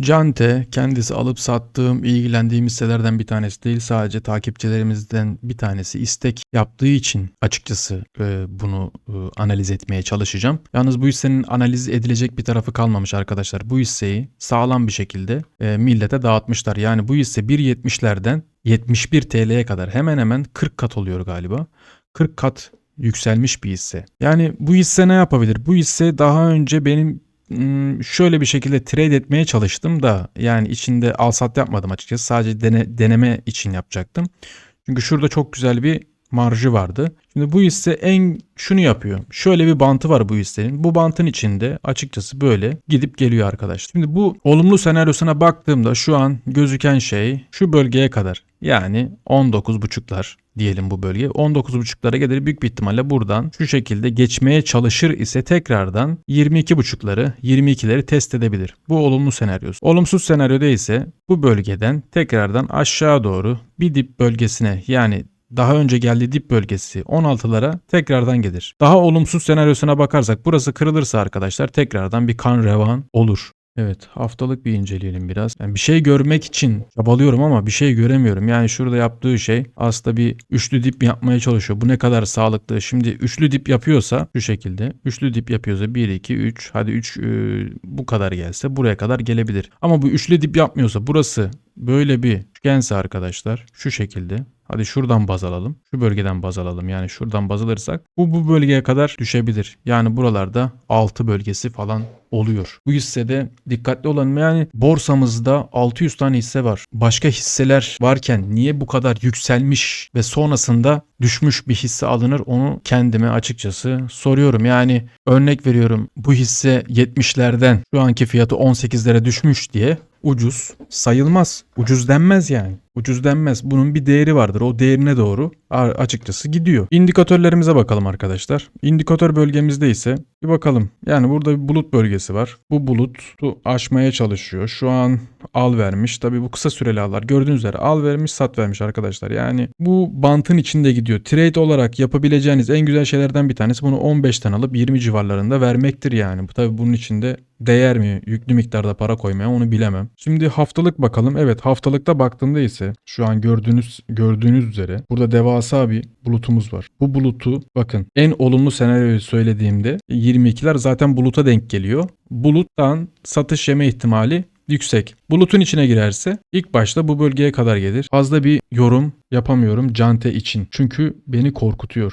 Cante kendisi alıp sattığım, ilgilendiğim hisselerden bir tanesi değil. Sadece takipçilerimizden bir tanesi istek yaptığı için açıkçası e, bunu e, analiz etmeye çalışacağım. Yalnız bu hissenin analiz edilecek bir tarafı kalmamış arkadaşlar. Bu hisseyi sağlam bir şekilde e, millete dağıtmışlar. Yani bu hisse 1.70'lerden 71 TL'ye kadar hemen hemen 40 kat oluyor galiba. 40 kat yükselmiş bir hisse. Yani bu hisse ne yapabilir? Bu hisse daha önce benim şöyle bir şekilde trade etmeye çalıştım da yani içinde al sat yapmadım açıkçası. Sadece dene- deneme için yapacaktım. Çünkü şurada çok güzel bir marjı vardı. Şimdi bu hisse en şunu yapıyor. Şöyle bir bantı var bu hissenin. Bu bantın içinde açıkçası böyle gidip geliyor arkadaşlar. Şimdi bu olumlu senaryosuna baktığımda şu an gözüken şey şu bölgeye kadar. Yani 19.5'lar diyelim bu bölge. 19.5'lara gelir büyük bir ihtimalle buradan şu şekilde geçmeye çalışır ise tekrardan 22.5'ları 22'leri test edebilir. Bu olumlu senaryosu. Olumsuz senaryoda ise bu bölgeden tekrardan aşağı doğru bir dip bölgesine yani daha önce geldiği dip bölgesi 16'lara tekrardan gelir. Daha olumsuz senaryosuna bakarsak burası kırılırsa arkadaşlar tekrardan bir kan revan olur. Evet haftalık bir inceleyelim biraz. Yani bir şey görmek için çabalıyorum ama bir şey göremiyorum. Yani şurada yaptığı şey aslında bir üçlü dip yapmaya çalışıyor. Bu ne kadar sağlıklı. Şimdi üçlü dip yapıyorsa şu şekilde. Üçlü dip yapıyorsa 1, 2, 3 hadi 3 bu kadar gelse buraya kadar gelebilir. Ama bu üçlü dip yapmıyorsa burası böyle bir üçgense arkadaşlar şu şekilde Hadi şuradan baz alalım. Şu bölgeden baz alalım. Yani şuradan baz alırsak bu bu bölgeye kadar düşebilir. Yani buralarda 6 bölgesi falan oluyor. Bu hissede dikkatli olalım. Yani borsamızda 600 tane hisse var. Başka hisseler varken niye bu kadar yükselmiş ve sonrasında düşmüş bir hisse alınır onu kendime açıkçası soruyorum. Yani örnek veriyorum bu hisse 70'lerden şu anki fiyatı 18'lere düşmüş diye ucuz sayılmaz. Ucuz denmez yani. Ucuz denmez. Bunun bir değeri vardır. O değerine doğru açıkçası gidiyor. İndikatörlerimize bakalım arkadaşlar. İndikatör bölgemizde ise bir bakalım. Yani burada bir bulut bölgesi var. Bu bulutu aşmaya çalışıyor. Şu an al vermiş. Tabii bu kısa süreli allar. Gördüğünüz üzere al vermiş, sat vermiş arkadaşlar. Yani bu bantın içinde gidiyor. Trade olarak yapabileceğiniz en güzel şeylerden bir tanesi bunu 15'ten alıp 20 civarlarında vermektir yani. Tabii bunun içinde değer mi yüklü miktarda para koymaya onu bilemem. Şimdi haftalık bakalım. Evet haftalıkta baktığımda ise şu an gördüğünüz gördüğünüz üzere burada devasa bir bulutumuz var. Bu bulutu bakın en olumlu senaryoyu söylediğimde 22'ler zaten buluta denk geliyor. Buluttan satış yeme ihtimali yüksek. Bulutun içine girerse ilk başta bu bölgeye kadar gelir. Fazla bir yorum yapamıyorum Cante için. Çünkü beni korkutuyor.